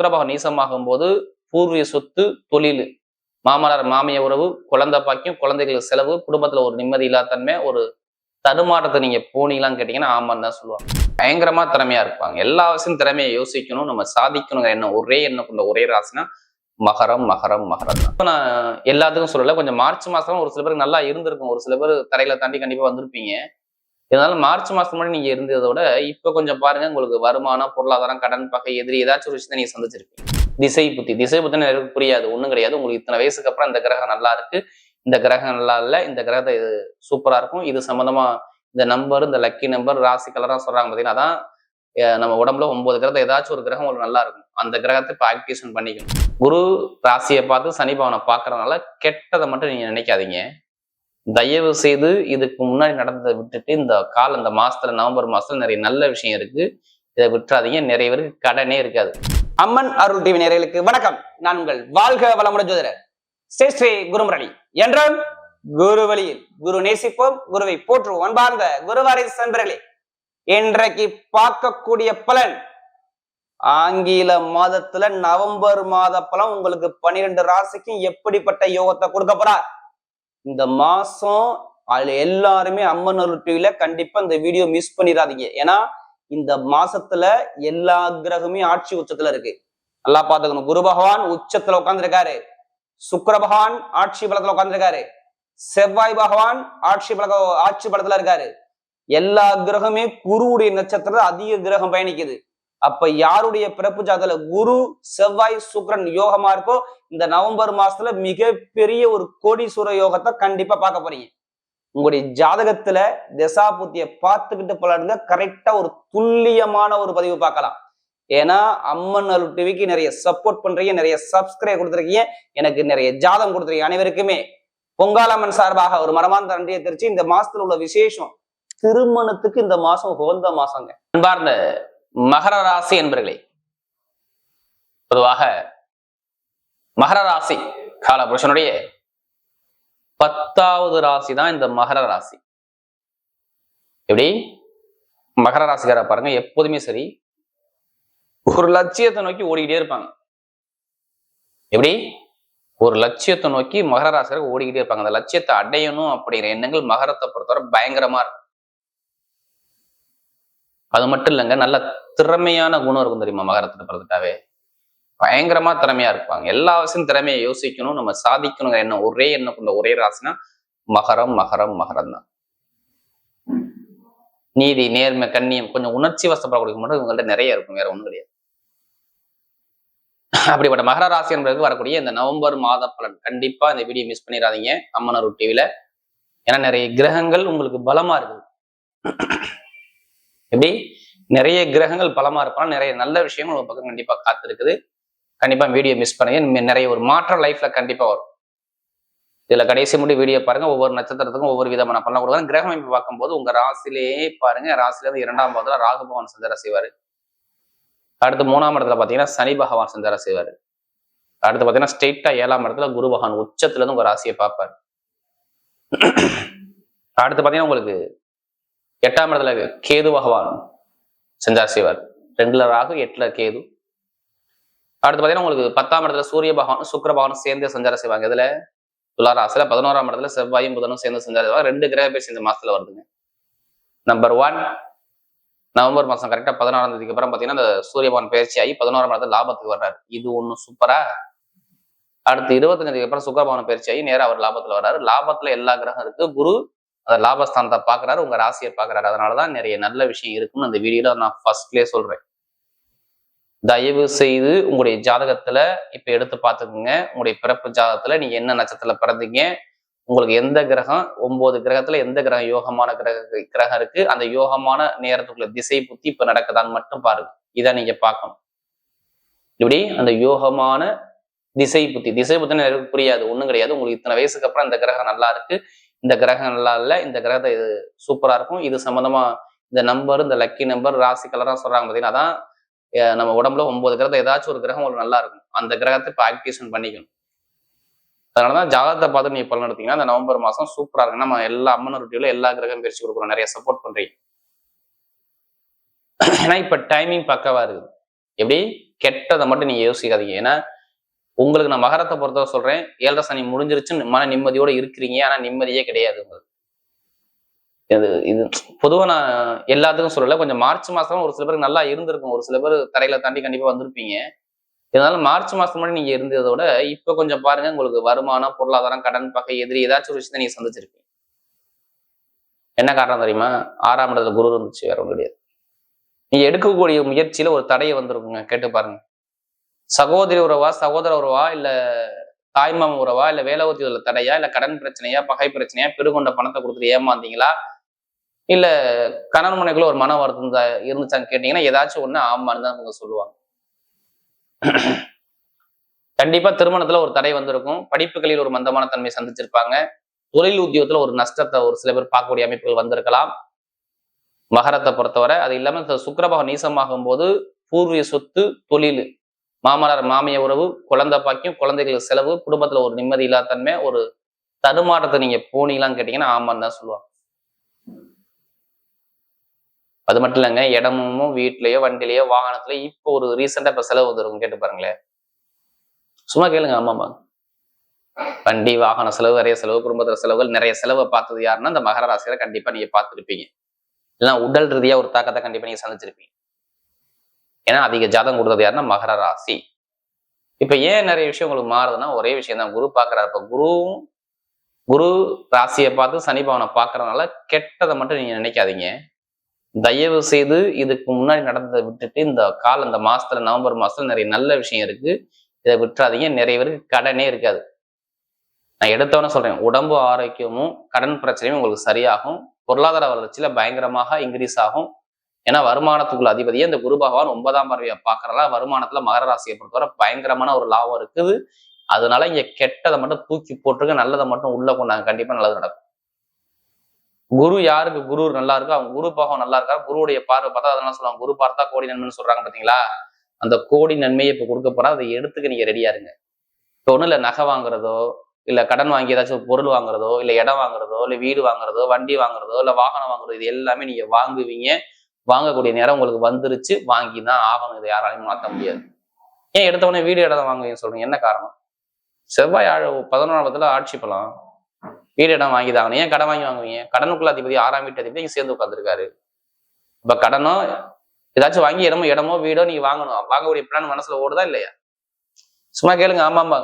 சுக்கிரபகவான் நீசமாகும் போது பூர்வீக சொத்து தொழில் மாமனார் மாமிய உறவு குழந்தை பாக்கியம் குழந்தைகளுக்கு செலவு குடும்பத்துல ஒரு நிம்மதி இல்லாத தன்மை ஒரு தடுமாற்றத்தை நீங்க போனீங்களான்னு கேட்டீங்கன்னா ஆமான்னு தான் சொல்லுவாங்க. பயங்கரமா திறமையா இருப்பாங்க. எல்லா விஷயம் திறமையை யோசிக்கணும் நம்ம சாதிக்கணுங்கிற எண்ணம் ஒரே எண்ணம் கொண்ட ஒரே ராசினா மகரம் மகரம் மகரம் தான். இப்போ நான் எல்லாத்துக்கும் சொல்லலை கொஞ்சம் மார்ச் மாசம் ஒரு சில பேருக்கு நல்லா இருந்திருக்கும். ஒரு சில பேர் தரையில தாண்டி கண்டிப்பா வந்திருப்பீங்க. இதனால மார்ச் மாசம் முன்னாடி நீங்க இருந்ததை விட இப்ப கொஞ்சம் பாருங்க உங்களுக்கு வருமானம் பொருளாதாரம் கடன் பகை எதிரி ஏதாச்சும் ஒரு விஷயத்தை நீங்க சந்திச்சிருப்பீங்க. திசை புத்தி. திசை புத்தி எனக்கு புரியாது ஒண்ணும் கிடையாது. உங்களுக்கு இத்தனை வயசுக்கு அப்புறம் இந்த கிரகம் நல்லா இருக்கு. இந்த கிரகம் நல்லா இல்லை இந்த கிரகத்தை இது சூப்பரா இருக்கும். இது சம்பந்தமா இந்த நம்பர் இந்த லக்கி நம்பர் ராசி கலராக சொல்றாங்க பார்த்தீங்கன்னா அதான் நம்ம உடம்புல ஒன்பது கிரகத்தை ஏதாச்சும் ஒரு கிரகம் உங்களுக்கு நல்லா இருக்கும். அந்த கிரகத்தை இப்போ ஆக்டிவேஷன் பண்ணிக்கணும். குரு ராசியை பார்த்து சனி பவனை பார்க்கறதுனால கெட்டதை மட்டும் நீங்க நினைக்காதீங்க. தயவு செய்து இதுக்கு முன்னாடி நடந்ததை விட்டுட்டு இந்த கால இந்த மாசத்துல நவம்பர் மாசத்துல நிறைய நல்ல விஷயம் இருக்கு. இதை விட்டுறாதீங்க. நிறைய பேருக்கு கடனே இருக்காது. அம்மன் அருள் டிவி நேயர்களுக்கு வணக்கம். நான் உங்கள் வாழ்க வளமுடன் ஜோதிடர் ஸ்ரீ ஸ்ரீ குருமுரளி. என்றும் குரு வழியில் குரு நேசிப்போம் குருவை போற்றுவோம். அன்பார்ந்த குருவாரி சென்றலி இன்றைக்கு பார்க்கக்கூடிய பலன் ஆங்கில மாதத்துல நவம்பர் மாத பலன் உங்களுக்கு பன்னிரெண்டு ராசிக்கும் எப்படிப்பட்ட யோகத்தை கொடுக்க போறார்? இந்த மாசம் அதுல எல்லாருமே அம்மன் அருள் கண்டிப்பா இந்த வீடியோ மிஸ் பண்ணிடாதீங்க. ஏன்னா இந்த மாசத்துல எல்லா கிரகமே ஆட்சி உச்சத்துல இருக்கு. நல்லா பாத்துக்கணும் குரு பகவான் உச்சத்துல உட்கார்ந்துருக்காரு. சுக்கர பகவான் ஆட்சி பலத்துல உட்கார்ந்துருக்காரு. செவ்வாய் பகவான் ஆட்சி பல ஆட்சி பலத்துல இருக்காரு. எல்லா கிரகமே குருவுடைய நட்சத்திரத்துல அதிக கிரகம் பயணிக்குது. அப்ப யாருடைய பிறப்பு ஜாதத்துல குரு செவ்வாய் சுக்கிரன் யோகமா இருக்கோ இந்த நவம்பர் மாசத்துல மிகப்பெரிய ஒரு கோடீஸ்வர யோகத்தை கண்டிப்பா பார்க்க போறீங்க. உங்களுடைய ஜாதகத்துல திசாபுத்திய பார்த்துக்கிட்டு பலருங்க கரெக்டா ஒரு துல்லியமான ஒரு பதிவு பார்க்கலாம். ஏன்னா அம்மன் அருள் டிவிக்கு நிறைய சப்போர்ட் பண்றீங்க நிறைய சப்ஸ்கிரைப் கொடுத்துருக்கீங்க. எனக்கு நிறைய ஜாதகம் கொடுத்துருக்கீங்க அனைவருக்குமே. பொங்காலம்மன் சார்பாக ஒரு மரமார்ந்த நன்றியை தெரிச்சு இந்த மாசத்துல உள்ள விசேஷம் திருமணத்துக்கு இந்த மாசம் உகந்த மாசங்க. அன்பார்ந்த மகர ராசி என்பர்களே பொதுவாக மகர ராசி காலபுருஷனுடைய பத்தாவது ராசி தான் இந்த மகர ராசி. எப்படி? மகர ராசிக்கார பாருங்க எப்போதுமே சரி ஒரு லட்சியத்தை நோக்கி ஓடிக்கிட்டே இருப்பாங்க. எப்படி? ஒரு லட்சியத்தை நோக்கி மகர ராசிக்காரர் ஓடிக்கிட்டே இருப்பாங்க. அந்த லட்சியத்தை அடையணும் அப்படிங்கிற எண்ணங்கள் மகரத்தை பொறுத்தவரை பயங்கரமா இருக்கும். அது மட்டும் இல்லைங்க நல்ல திறமையான குணம் இருக்கும் தெரியுமா மகரத்துல பிறந்துட்டாவே? பயங்கரமா திறமையா இருப்பாங்க. எல்லா விஷயம் திறமையை யோசிக்கணும் நம்ம சாதிக்கணுங்கிற எண்ணம் ஒரே எண்ணம் கொண்ட ஒரே ராசினா மகரம் மகரம் மகரம் தான். நீதி நேர்மை கண்ணியம் கொஞ்சம் உணர்ச்சி வசப்படக்கூடிய மட்டும் இவங்கள்ட்ட நிறைய இருக்கும் வேற ஒண்ணும் கிடையாது. அப்படிப்பட்ட மகர ராசி என்பதற்கு வரக்கூடிய இந்த நவம்பர் மாத பலன். கண்டிப்பா இந்த வீடியோ மிஸ் பண்ணிடாதீங்க. அம்மனர் டிவில ஏன்னா நிறைய கிரகங்கள் உங்களுக்கு பலமா இருக்குது எப்படி? நிறைய கிரகங்கள் பலமா இருப்பாங்க நிறைய நல்ல விஷயங்கள் உங்க பக்கம் கண்டிப்பா காத்திருக்குது. கண்டிப்பா வீடியோ மிஸ் பண்ணுங்க. நிறைய ஒரு மாற்றம் லைஃப்ல கண்டிப்பா வரும். இதுல கடைசி முடி வீடியோ பாருங்க. ஒவ்வொரு நட்சத்திரத்துக்கும் ஒவ்வொரு விதமான பலன் கொடுக்கணும் கிரகம் அமைப்பு பார்க்கும்போது உங்க ராசிலேயே பாருங்க. ராசில இருந்து இரண்டாம் பாதத்துல ராகு பகவான் சஞ்சார செய்வாரு. அடுத்து மூணாம் இடத்துல பாத்தீங்கன்னா சனி பகவான் சஞ்சார செய்வாரு. அடுத்து பாத்தீங்கன்னா ஸ்ட்ரெயிட்டா ஏழாம் இடத்துல குரு பகவான் உச்சத்துல இருந்து உங்க ராசியை பார்ப்பாரு. அடுத்து பாத்தீங்கன்னா உங்களுக்கு எட்டாம் இடத்துல கேது பகவான் செஞ்சார் செய்வார் ரெண்டுல ராகு எட்டுல கேது. அடுத்து பாத்தீங்கன்னா உங்களுக்கு பத்தாம் இடத்துல சூரிய பகவான் சுக்கர பகவானும் சேர்ந்து சஞ்சாரம் செய்வாங்க இதுல துளாராசில பதினோராம் இடத்துல செவ்வாயும் புதனும் சேர்ந்து சஞ்சாரம் செய்வாங்க ரெண்டு கிரக பேர் இந்த மாசத்துல வருதுங்க. நம்பர் ஒன் நவம்பர் மாசம் கரெக்டா பதினாறாம் தேதிக்கு அப்புறம் பாத்தீங்கன்னா இந்த சூரியபகவான் பயிற்சி ஆகி பதினோராம் இடத்துல லாபத்துக்கு வர்றாரு. இது ஒண்ணும் சூப்பரா அடுத்து இருபத்தஞ்சு அப்புறம் சுக்கிர பகவான் பயிற்சி ஆகி நேரம் அவர் லாபத்துல வர்றாரு. லாபத்துல எல்லா கிரகம் இருக்கு. குரு அந்த லாபஸ்தானத்தை பாக்குறாரு உங்க ராசியை பாக்குறாரு. அதனாலதான் நிறைய நல்ல விஷயம் இருக்குன்னு அந்த வீடியோவில் நான் ஃபர்ஸ்ட்லேயே சொல்றேன். தயவு செய்து உங்களுடைய ஜாதகத்துல இப்ப எடுத்து பார்த்துக்கோங்க. உங்களுடைய பிறப்பு ஜாதகத்துல நீங்க என்ன நட்சத்திரத்தில் பிறந்தீங்க? உங்களுக்கு எந்த கிரகம்? ஒன்பது கிரகத்துல எந்த கிரகம்? யோகமான கிரக கிரகம் இருக்கு. அந்த யோகமான நேரத்துக்குள்ள திசை புத்தி இப்ப நடக்குதான்னு மட்டும் பாருங்க. இதை நீங்க பார்க்கணும். இப்படி அந்த யோகமான திசை புத்தி. திசை புத்தின்னு எனக்கு புரியாது. ஒண்ணும் கிடையாது. உங்களுக்கு இத்தனை வயசுக்கு அப்புறம் அந்த கிரகம் நல்லா இருக்கு. இந்த கிரகம் நல்லா இல்ல இந்த கிரகத்தை இது சூப்பராக இருக்கும். இது சம்மந்தமா இந்த நம்பர் இந்த லக்கி நம்பர் ராசி கலராக சொல்றாங்க பார்த்தீங்கன்னா அதான் நம்ம உடம்புல ஒன்பது கிரகத்தை ஏதாச்சும் ஒரு கிரகம் ஒரு நல்லா இருக்கும். அந்த கிரகத்தை இப்போ ஆக்டிவேஷன் பண்ணிக்கணும். அதனால தான் ஜாதகத்தை பார்த்து நீங்க பலன் எடுத்தீங்கன்னா அந்த நவம்பர் மாதம் சூப்பராக இருக்கு நம்ம எல்லா அம்மன் ரொட்டியில எல்லா கிரகம் பிரித்து கொடுக்குறோம். நிறைய சப்போர்ட் பண்ணுறீங்க ஏன்னா இப்போ டைமிங் பக்கவாக இருக்குது. எப்படி? கெட்டதை மட்டும் நீங்க யோசிக்காதீங்க. ஏன்னா உங்களுக்கு நான் மகரத்தை பொறுத்தவரை சொல்றேன் ஏழரை சனி முடிஞ்சிருச்சு மன நிம்மதியோட இருக்கிறீங்க ஆனா நிம்மதியே கிடையாது உங்களுக்கு. இது இது பொதுவாக நான் எல்லாத்துக்கும் சொல்லலை கொஞ்சம் மார்ச் மாசம் ஒரு சில பேருக்கு நல்லா இருந்திருக்கும். ஒரு சில பேர் தரையில தாண்டி கண்டிப்பா வந்திருப்பீங்க. இருந்தாலும் மார்ச் மாசம் முன்னாடி நீங்க இருந்ததை விட இப்ப கொஞ்சம் பாருங்க உங்களுக்கு வருமானம் பொருளாதாரம் கடன் பகை எதிரி ஏதாச்சும் ஒரு விஷயத்த நீங்க சந்திச்சிருப்பீங்க. என்ன காரணம் தெரியுமா? ஆறாம் இடத்துல குரு இருந்துச்சு வேற ஒன்றும் கிடையாது. நீங்க எடுக்கக்கூடிய முயற்சியில ஒரு தடையை வந்திருக்குங்க கேட்டு பாருங்க. சகோதரி உறவா சகோதர உறவா இல்ல தாய்மாம உறவா இல்ல வேலை உத்தியோகத்துல தடையா இல்ல கடன் பிரச்சனையா பகை பிரச்சனையா பெருகொண்ட பணத்தை கொடுத்துட்டு ஏமாந்தீங்களா? இல்ல கணவன் மனைக்குள்ள ஒரு மன வருத்தம் இருந்துச்சான்னு கேட்டீங்கன்னா ஏதாச்சும் ஒண்ணு ஆமான்னு தான் அவங்க சொல்லுவாங்க. கண்டிப்பா திருமணத்துல ஒரு தடை வந்திருக்கும். படிப்புகளில் ஒரு மந்தமான தன்மை சந்திச்சிருப்பாங்க. தொழில் உத்தியோகத்துல ஒரு நஷ்டத்தை ஒரு சில பேர் பார்க்கக்கூடிய அமைப்புகள் வந்திருக்கலாம். மகரத்தை பொறுத்தவரை அது இல்லாம இந்த நீசமாகும் போது பூர்வீக சொத்து தொழில். மாமனார் மாமிய உறவு குழந்தை பாக்கியம் குழந்தைகளுக்கு செலவு குடும்பத்துல ஒரு நிம்மதி இல்லாதன்மை ஒரு தடுமாற்றத்தை நீங்க போனீங்களான்னு கேட்டீங்கன்னா ஆமான்னு தான் சொல்லுவாங்க. அது மட்டும் இல்லைங்க இடமும் வீட்லயோ வண்டிலேயோ வாகனத்திலயோ இப்போ ஒரு ரீசெண்டா இப்ப செலவு வந்துருக்கும் கேட்டு பாருங்களேன். சும்மா கேளுங்க ஆமாமா வண்டி வாகன செலவு நிறைய செலவு குடும்பத்துல செலவுகள் நிறைய செலவை பார்த்தது யாருன்னா இந்த மகர ராசியில கண்டிப்பா நீங்க பார்த்துருப்பீங்க. இல்லைன்னா உடல் ரீதியா ஒரு தாக்கத்தை கண்டிப்பா நீங்க சந்திச்சிருப்பீங்க. ஏன்னா அதிக ஜாதகம் கொடுத்தது யாருன்னா மகர ராசி. இப்ப ஏன் நிறைய விஷயம் உங்களுக்கு மாறுதுன்னா ஒரே விஷயம் தான். குரு பாக்குறாரு இப்ப குருவும் குரு ராசியை பார்த்து சனி பவனை பார்க்கறதுனால கெட்டதை மட்டும் நீங்க நினைக்காதீங்க. தயவு செய்து இதுக்கு முன்னாடி நடந்ததை விட்டுட்டு இந்த கால இந்த மாசத்துல நவம்பர் மாசத்துல நிறைய நல்ல விஷயம் இருக்கு. இதை விட்டுறாதீங்க. நிறைய பேருக்கு கடனே இருக்காது. நான் எடுத்தவொன்னே சொல்றேன். உடம்பு ஆரோக்கியமும் கடன் பிரச்சனையும் உங்களுக்கு சரியாகும். பொருளாதார வளர்ச்சியில பயங்கரமாக இன்க்ரீஸ் ஆகும். ஏன்னா வருமானத்துக்குள்ள அதிபதியே இந்த குரு பகவான் ஒன்பதாம் பறவையை பார்க்கறதால வருமானத்துல மகர ராசியை பொறுத்தவரை பயங்கரமான ஒரு லாபம் இருக்குது. அதனால இங்க கெட்டதை மட்டும் தூக்கி போட்டுருங்க நல்லதை மட்டும் உள்ள கொண்டாங்க. கண்டிப்பா நல்லது நடக்கும். குரு யாருக்கு? குரு நல்லா இருக்கோ? அவங்க குரு பாகம் நல்லா இருக்கா குருவுடைய பார்வை பார்த்தா அதெல்லாம் சொல்லுவாங்க. குரு பார்த்தா கோடி நன்மைன்னு சொல்றாங்க பாத்தீங்களா? அந்த கோடி நன்மையை இப்ப கொடுக்க போறா அதை எடுத்துக்க நீங்க ரெடியா இருங்க. இப்போ ஒண்ணும் இல்ல நகை வாங்குறதோ இல்ல கடன் வாங்கி ஏதாச்சும் ஒரு பொருள் வாங்குறதோ இல்ல இடம் வாங்குறதோ இல்ல வீடு வாங்குறதோ வண்டி வாங்குறதோ இல்ல வாகனம் வாங்குறதோ இது எல்லாமே நீங்க வாங்குவீங்க. வாங்கக்கூடிய நேரம் உங்களுக்கு வந்துருச்சு வாங்கி தான் ஆகணும். இதை யாராலையும் மாற்ற முடியாது. ஏன் எடுத்த உடனே வீடு இடம் வாங்குவீங்கன்னு சொல்றீங்க? என்ன காரணம்? செவ்வாய் ஆழ பதினொன்றாவதுல ஆட்சி பலம். வீடு இடம் வாங்கி தான் ஏன் கடன் வாங்கி வாங்குவீங்க? கடனுக்குள்ள அதிபதி ஆறாம் வீட்டு அதிபதி இங்க சேர்ந்து உட்காந்துருக்காரு இப்ப கடனோ ஏதாச்சும் வாங்கி இடமோ இடமோ வீடோ நீங்க வாங்கணும். வாங்கக்கூடிய பிளான் மனசுல ஓடுதா இல்லையா? சும்மா கேளுங்க. ஆமா ஆமா.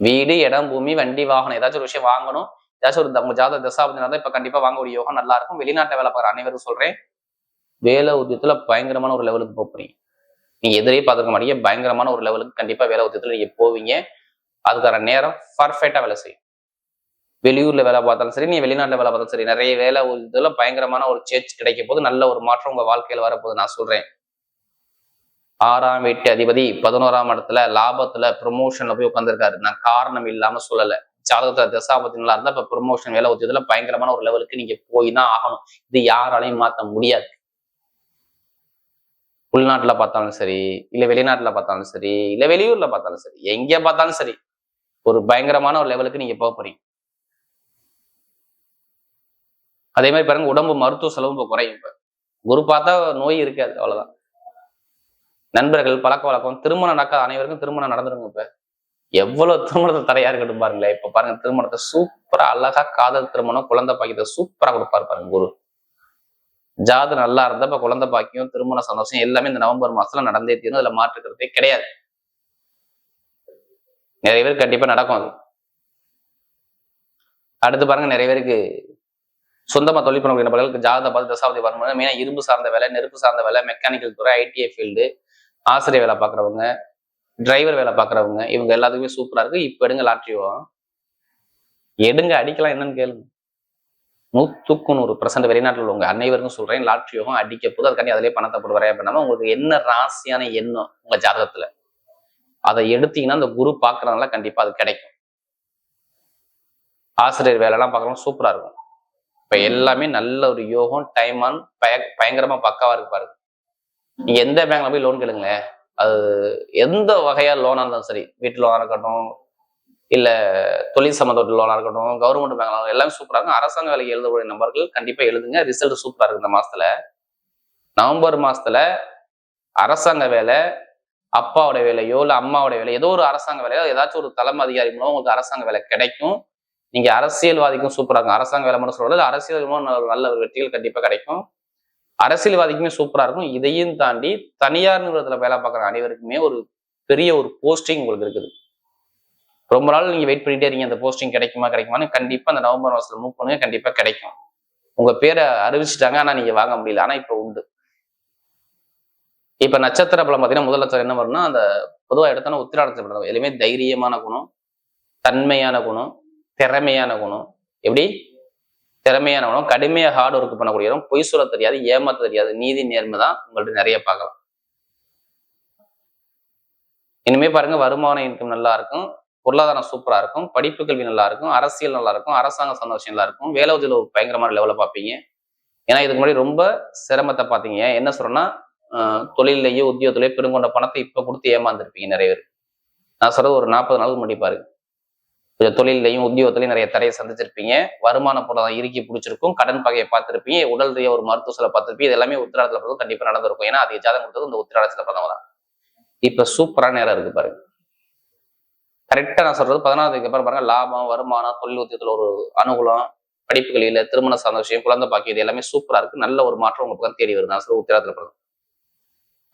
வீடு இடம் பூமி வண்டி வாகனம் ஏதாச்சும் ஒரு விஷயம் வாங்கணும். ஏதாச்சும் ஒரு உங்க ஜாத தசாபதி நடந்தா இப்ப கண்டிப்பா வாங்கக்கூடிய யோகம் நல்லா இருக்கும். வெளிநாட்டுல வேலை பார்க்குற அனைவரும் சொல்றேன். வேலை உத்தியத்துல பயங்கரமான ஒரு லெவலுக்கு போறீங்க. நீங்க எதிரே பார்த்துருக்க மாட்டீங்க. பயங்கரமான ஒரு லெவலுக்கு கண்டிப்பா வேலை உத்தியத்துல நீங்க போவீங்க. அதுக்கான நேரம் பர்ஃபெக்டா வேலை செய்யும். வெளியூர்ல வேலை பார்த்தாலும் சரி நீ வெளிநாட்டுல வேலை பார்த்தாலும் சரி நிறைய வேலை இதுல பயங்கரமான ஒரு சேஞ்ச் கிடைக்க போது நல்ல ஒரு மாற்றம் உங்க வாழ்க்கையில வரப்போகுது நான் சொல்றேன். ஆறாம் வீட்டு அதிபதி பதினோராம் இடத்துல லாபத்துல ப்ரொமோஷன்ல போய் உட்காந்துருக்காரு நான் காரணம் இல்லாம சொல்லல. ஜாதகத்துல தசாபத்தினா இருந்தா இப்ப ப்ரொமோஷன் வேலை உத்தியத்துல பயங்கரமான ஒரு லெவலுக்கு நீங்க போய் தான் ஆகணும். இது யாராலையும் மாத்த முடியாது. உள்நாட்டில் பார்த்தாலும் சரி இல்ல வெளிநாட்டுல பார்த்தாலும் சரி இல்ல வெளியூர்ல பார்த்தாலும் சரி எங்க பார்த்தாலும் சரி ஒரு பயங்கரமான ஒரு லெவலுக்கு நீங்க போக போறீங்க. அதே மாதிரி பாருங்க உடம்பு மருத்துவ செலவும் இப்போ குறையும் இப்ப. குரு பார்த்தா நோய் இருக்காது அவ்வளவுதான். நண்பர்கள் பழக்க வழக்கம் திருமணம் நடக்காத அனைவருக்கும் திருமணம் நடந்துருங்க இப்ப. எவ்வளவு திருமணத்தை தடையா இருக்கட்டும் பாருங்களேன். இப்ப பாருங்க திருமணத்தை சூப்பரா அழகா காதல் திருமணம் குழந்தை பாக்கியத்தை சூப்பரா கொடுப்பாரு பாருங்க குரு. ஜாது நல்லா இருந்தப்ப குழந்தை பாக்கியம் திருமண சந்தோஷம் எல்லாமே இந்த நவம்பர் மாசத்துல நடந்தே தீரும். அதுல மாற்றுக்கிறதே கிடையாது. நிறைய பேர் கண்டிப்பா நடக்கும் அது. அடுத்து பாருங்க நிறைய பேருக்கு சொந்தமா தொழில் பண்ணக்கூடிய நபர்களுக்கு ஜாதகத்தை பார்த்து தசாவதி வரும்போது மெயினா இரும்பு சார்ந்த வேலை நெருப்பு சார்ந்த வேலை மெக்கானிக்கல் துறை ஐடிஐ ஃபீல்டு ஆசிரியர் வேலை பார்க்குறவங்க டிரைவர் வேலை பார்க்குறவங்க இவங்க எல்லாத்துக்குமே சூப்பரா இருக்கு. இப்ப எடுங்க லாட்ரியோ எடுங்க அடிக்கலாம் என்னன்னு கேளுங்க. நூத்துக்கு நூறு பர்சன்ட் வெளிநாட்டில் உள்ளவங்க அனைவருக்கும் சொல்றேன் லாட்ரி யோகம் அடிக்க போது அதுக்காண்டி அதிலே பணத்தை போட்டு வரைய உங்களுக்கு என்ன ராசியான எண்ணம் உங்க ஜாதகத்துல? அதை எடுத்தீங்கன்னா அந்த குரு பார்க்கறதுனால கண்டிப்பா அது கிடைக்கும். ஆசிரியர் வேலைலாம் பார்க்கறோம் சூப்பரா இருக்கும். இப்ப எல்லாமே நல்ல ஒரு யோகம் டைம் ஆன் பய பயங்கரமா பக்காவா இருக்கு பாருங்க. நீங்க எந்த பேங்க்ல போய் லோன் கேளுங்களேன். அது எந்த வகையா லோனா இருந்தாலும் சரி வீட்டு லோனா இருக்கட்டும் இல்லை தொழில் சம்மந்தப்பட்ட லோனா இருக்கட்டும் கவர்மெண்ட் பேங்க் எல்லாமே சூப்பராக இருக்கும். அரசாங்க வேலைக்கு எழுதக்கூடிய நபர்கள் கண்டிப்பாக எழுதுங்க. ரிசல்ட் சூப்பராக இருக்கு இந்த மாதத்தில் நவம்பர் மாதத்தில் அரசாங்க வேலை அப்பாவோட வேலையோ இல்லை அம்மாவோட வேலை ஏதோ ஒரு அரசாங்க வேலையோ ஏதாச்சும் ஒரு தலைமை அதிகாரி மூலம் உங்களுக்கு அரசாங்க வேலை கிடைக்கும். நீங்கள் அரசியல்வாதிக்கும் சூப்பராக இருக்கும். அரசாங்க வேலை மட்டும் சொல்றது அரசியல் மூலம் நல்ல- ஒரு வெற்றிகள் கண்டிப்பாக கிடைக்கும். அரசியல்வாதிக்குமே சூப்பராக இருக்கும். இதையும் தாண்டி தனியார் நிறுவனத்தில் வேலை பார்க்குற அனைவருக்குமே ஒரு பெரிய ஒரு போஸ்டிங் உங்களுக்கு இருக்குது. ரொம்ப நாள் நீங்க வெயிட் பண்ணிட்டே இருக்கீங்க அந்த போஸ்டிங் கிடைக்குமா கிடைக்குமான்னு கண்டிப்பா அந்த நவம்பர் மாசத்துல மூவ் பண்ணுங்க கண்டிப்பா கிடைக்கும். உங்க பேரை அறிவிச்சிட்டாங்க ஆனா நீங்க வாங்க முடியல. ஆனா இப்ப உண்டு. இப்ப நட்சத்திர பலம் பாத்தீங்கன்னா முதல் நட்சத்திரம் என்ன வரும்னா அந்த பொதுவா எடுத்தோன்னா உத்திர நட்சத்திரம் எதுவுமே தைரியமான குணம் தன்மையான குணம் திறமையான குணம். எப்படி? திறமையான குணம். கடுமையா ஹார்ட் ஒர்க் பண்ணக்கூடிய பொய் சொல்ல தெரியாது ஏமாத்த தெரியாது. நீதி நேர்மை தான் உங்கள்ட்ட நிறைய பார்க்கலாம். இனிமே பாருங்க வருமான இன்கம் நல்லா இருக்கும். பொருளாதாரம் சூப்பரா இருக்கும். படிப்பு கல்வி நல்லா இருக்கும். அரசியல் நல்லா இருக்கும். அரசாங்க சந்தோஷம் நல்லா இருக்கும். வேலை உதவி பயங்கரமான லெவலில் பார்ப்பீங்க. ஏன்னா இதுக்கு முன்னாடி ரொம்ப சிரமத்தை பார்த்தீங்க. என்ன சொல்றேன்னா ஆஹ் தொழிலையோ உத்தியோகத்திலேயோ பெருங்கொண்ட பணத்தை இப்போ கொடுத்து ஏமாந்துருப்பீங்க நிறைய பேர். நான் சொல்றது ஒரு நாற்பது நாளுக்கு முன்னாடி பாருங்க. கொஞ்சம் தொழிலையும் உத்தியோகத்திலையும் நிறைய தடையை சந்திச்சிருப்பீங்க. வருமான பொருளாதாரம் இறுக்கி பிடிச்சிருக்கும். கடன் பகையை பார்த்திருப்பீங்க. உடல் ரீதியாக ஒரு மருத்துவ செலவு பார்த்திருப்பீங்க. இது எல்லாமே உத்திராடத்தில் பிறகு கண்டிப்பா நடந்திருக்கும். ஏன்னா அது ஜாதகம் கொடுத்தது இந்த உத்திராடத்தில் பிறந்தவங்க தான். இப்ப சூப்பரான நேரம் இருக்கு பாருங்க. கரெக்டாக நான் சொல்றது பதினாறுக்கு அப்புறம் பாருங்க லாபம் வருமானம் தொழில் உத்தியத்தில் ஒரு அனுகூலம் படிப்புகளில் கல்வியில திருமண சார்ந்த விஷயம் குழந்தை பாக்கியம் இது எல்லாமே சூப்பராக இருக்கு. நல்ல ஒரு மாற்றம் உங்களுக்கு பக்கம் தேடி வருது. நான் உத்திராத்தில் உத்திராடத்துல பிறந்த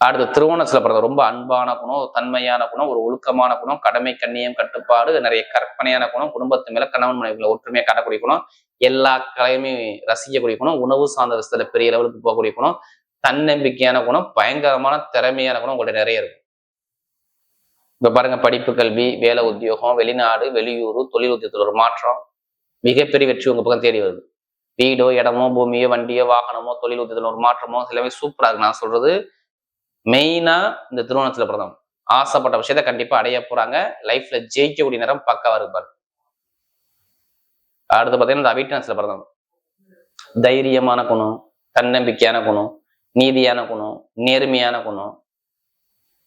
அடுத்து திருவோணத்தில் பிறந்த ரொம்ப அன்பான குணம் தன்மையான குணம் ஒரு ஒழுக்கமான குணம் கடமை கண்ணியம் கட்டுப்பாடு நிறைய கற்பனையான குணம் குடும்பத்து மேல கணவன் மனைவிகளை ஒற்றுமையா காட்டக்கூடிய குணம் எல்லா கலையுமே ரசிக்கக்கூடிய குணம் உணவு சார்ந்த விஷயத்துல பெரிய லெவலுக்கு போகக்கூடிய குணம் தன்னம்பிக்கையான குணம் பயங்கரமான திறமையான குணம் உங்கள்ட்ட நிறைய இருக்கும் இப்போ பாருங்க படிப்பு கல்வி வேலை உத்தியோகம் வெளிநாடு வெளியூர் தொழில் உத்தியத்தில் ஒரு மாற்றம். மிகப்பெரிய வெற்றி உங்க பக்கம் தேடி வருது. வீடோ இடமோ பூமியோ வண்டியோ வாகனமோ தொழில் உத்தியத்தில் ஒரு மாற்றமோ எல்லாமே சூப்பரா இருக்கு. நான் சொல்றது மெயினா இந்த திருமணத்துல பிறந்தவங்க. ஆசைப்பட்ட விஷயத்த கண்டிப்பா அடைய போறாங்க. லைஃப்ல ஜெயிக்கக்கூடிய நேரம் பக்காவா இருப்பாரு அடுத்து பாத்தீங்கன்னா இந்த அவிட்டன்ஸ்ல பிறந்தவங்க. தைரியமான குணம் தன்னம்பிக்கையான குணம் நீதியான குணம் நேர்மையான குணம்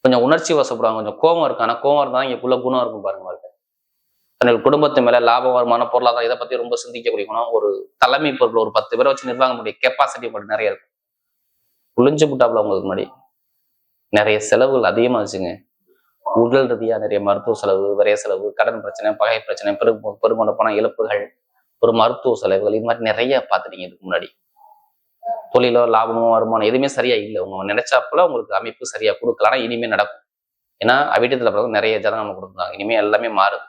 கொஞ்சம் உணர்ச்சி வசப்படுவாங்க கொஞ்சம் கோபம் இருக்கும். ஆனால் கோபம் இருந்தால் இங்கக்குள்ள குணம் இருக்கும் பாருங்க வாழ்க்கை. தன்னுடைய குடும்பத்து மேலே லாப வருமான பொருளாதாரம் இதை பற்றி ரொம்ப சிந்திக்கக்கூடிய குணம் ஒரு தலைமை பொருள் ஒரு பத்து பேரை வச்சு நிர்வாகம் முடிய கெப்பாசிட்டி உங்களுக்கு நிறைய இருக்கும். புளிஞ்சு புட்டாப்புல உங்களுக்கு முன்னாடி நிறைய செலவுகள் அதிகமாக வச்சுங்க உடல் ரீதியாக நிறைய மருத்துவ செலவு விரைய செலவு கடன் பிரச்சனை பகை பிரச்சனை பெரு பெருமளவு பணம் இழப்புகள் ஒரு மருத்துவ செலவுகள் இது மாதிரி நிறைய பார்த்துட்டீங்க இதுக்கு முன்னாடி. தொழிலோ லாபமோ வருமானம் எதுவுமே சரியா இல்லை. உங்க நினைச்சாப்புல உங்களுக்கு அமைப்பு சரியா கொடுக்கல. ஆனா இனிமே நடக்கும். ஏன்னா அவிட்டத்துல பிறகு நிறைய ஜனம் நம்ம கொடுத்தாங்க இனிமே எல்லாமே மாறுது.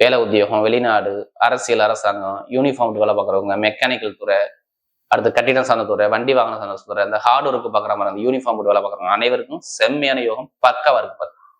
வேலை உத்தியோகம் வெளிநாடு அரசியல் அரசாங்கம் யூனிஃபார்ம் வேலை பார்க்குறவங்க மெக்கானிக்கல் துறை அடுத்து கட்டிடம் சார்ந்த துறை வண்டி வாகனம் சார்ந்த துறை இந்த ஹார்ட் ஒர்க்கு பார்க்குற மாதிரி அந்த யூனிஃபார்ம் வேலை பார்க்குறவங்க அனைவருக்கும் செம்மையான யோகம் பக்காவாக இருக்கு பார்த்து